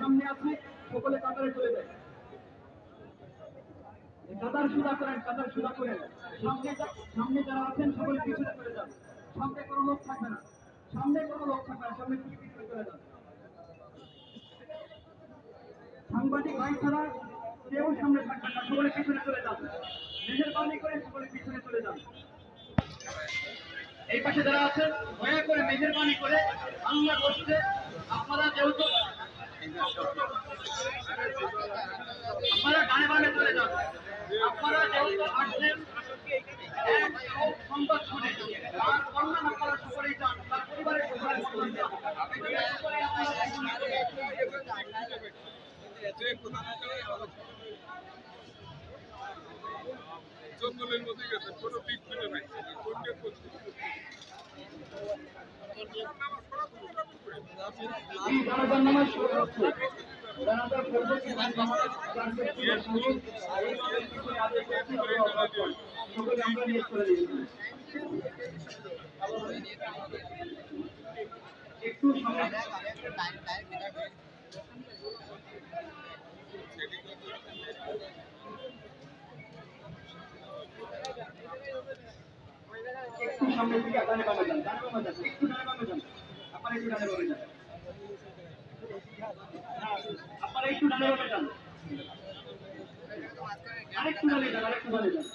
সামনে আছে, সকলে কাতারে চলে যায়। কাতার সুদা করেন, কাতার সুদা করেন। সামনে সামনে যারা আছেন, সকলে পিছনে চলে যান। সামনে কোনো লোক থাকবে না। সামনে কোনো লোক থাকবে না, সামনে পিছনে চলে যান। সাংবাদিক ভাই ছাড়া কেউ সামনে থাকবে না, সকলে পিছনে চলে যান। মেহরবানি করে সকলে পিছনে চলে যান। এই পাশে যারা আছেন, দয়া করে মেহরবানি করে আল্লাহ বসতে আপনারা যেহেতু আপনারা চলে যান। আপনারা যেহেতু আসছেন সংবাদ শুনে আর কল্যাণ আপনারা সকলেই যান তার পরিবারের সকলের কল্যাণ যান। সকলে আপনারা জঙ্গলের মধ্যে গেছে কোনো দিক খুঁজে নাই। কোনটা করছে নামাজ পড়া একটু সময় একটু সামনে থেকে ডানে বামে যান, ডানে বামে যান, একটু ডানে বামে যান। আপনারা একটু ডানে বামে যান। আপনারা একটু ডানে যান আরেকটু ডানে যান আরেকটু ডানে যান